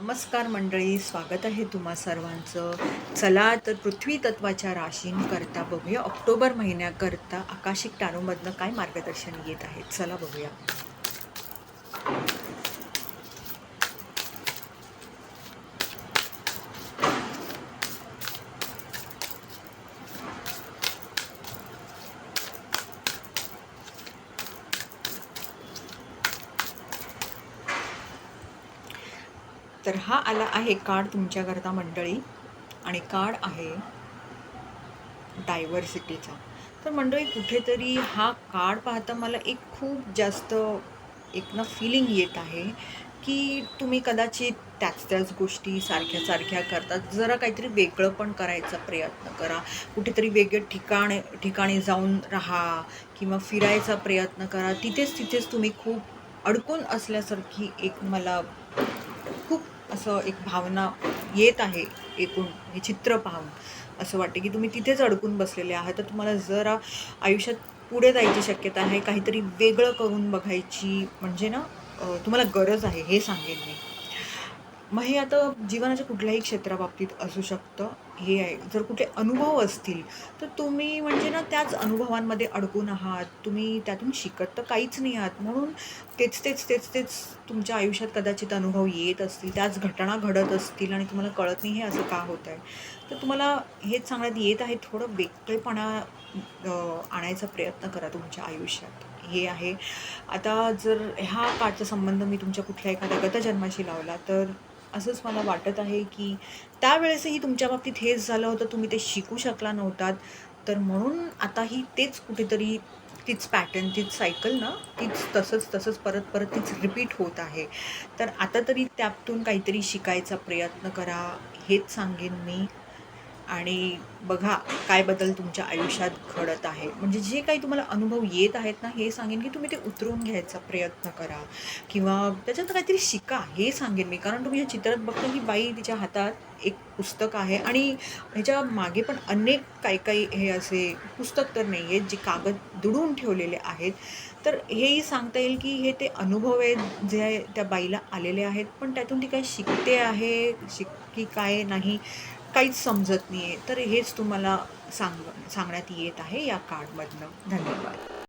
नमस्कार मंडळी स्वागत आहे तुम्हा सर्वांचं. चला तर पृथ्वी तत्वाच्या राशींकरता बघूया. ऑक्टोबर महिन्याकरता आकाशिक टारोमधनं काय मार्गदर्शन येत आहे? चला बघूया. तर हा आला आहे कार्ड तुमच्याकरता मंडळी. आणि कार्ड आहे डायव्हर्सिटीचा. तर मंडळी कुठेतरी हा कार्ड पाहता मला एक खूप जास्त एक ना फिलिंग येत आहे की तुम्ही कदाचित त्याच त्याच गोष्टी सारख्या सारख्या करतात. जरा काहीतरी वेगळं पण करायचा प्रयत्न करा. कुठेतरी वेगळे ठिकाण ठिकाणी जाऊन राहा किंवा फिरायचा प्रयत्न करा. तिथेच तिथेच तुम्ही खूप अडकून असल्यासारखी एक मला असं एक भावना येत आहे एकूण हे चित्र पाहून. असं वाटते की तुम्ही तिथेच अडकून बसलेले आहात. तर तुम्हाला जरा आयुष्यात पुढे जायची शक्यता आहे. काहीतरी वेगळं करून बघायची म्हणजे ना तुम्हाला गरज आहे हे सांगेन मी. मग हे आता जीवनाच्या कुठल्याही क्षेत्राबाबतीत असू शकतं. हे आहे. जर कुठले अनुभव असतील तर तुम्ही म्हणजे ना त्याच अनुभवांमध्ये अडकून आहात. तुम्ही त्यातून शिकत तर काहीच नाही आहात. म्हणून तेच तेच तेच तेच तुमच्या आयुष्यात कदाचित अनुभव येत असतील त्याच घटना घडत असतील आणि तुम्हाला कळत नाही हे असं का होत आहे तर तुम्हाला हेच सांगण्यात येत आहे थोडं वेगळेपणा आणायचा प्रयत्न करा तुमच्या आयुष्यात. हे आहे. आता जर ह्या काळचा संबंध मी तुमच्या कुठल्या एखाद्या गतजन्माशी लावला तर असंच मला वाटत आहे की त्यावेळेसही तुमच्या बाबतीत हेच झालं होतं तुम्ही ते शिकू शकला नव्हतात. तर म्हणून आताही तेच कुठेतरी तीच पॅटर्न तीच सायकल ना तीच तसंच तसंच परत परत तीच रिपीट होत आहे. तर आता तरी त्यातून काहीतरी शिकायचा प्रयत्न करा हेच सांगेन मी. आणि बघा काय बदल तुमच्या आयुष्यात घडत आहे म्हणजे जे काही तुम्हाला अनुभव येत आहेत ना हे सांगेन की तुम्ही ते उतरून घ्यायचा प्रयत्न करा. किंवा त्याच्यात काहीतरी शिका हे सांगेन मी. कारण तुम्ही या चित्रात बघता की बाई तिच्या हातात एक पुस्तक आहे आणि ह्याच्या मागे पण अनेक काही काही हे असे पुस्तक तर नाही आहेत जे कागद दुडून ठेवलेले आहेत. तर हेही सांगता येईल की हे ते अनुभव आहेत जे त्या बाईला आलेले आहेत. पण त्यातून ती काय शिकते आहे शिक की काय नाही काहीच समजत नाही आहे तर हेच तुम्हाला सांग सांगण्यात येत आहे या कार्डमधनं धन्यवाद.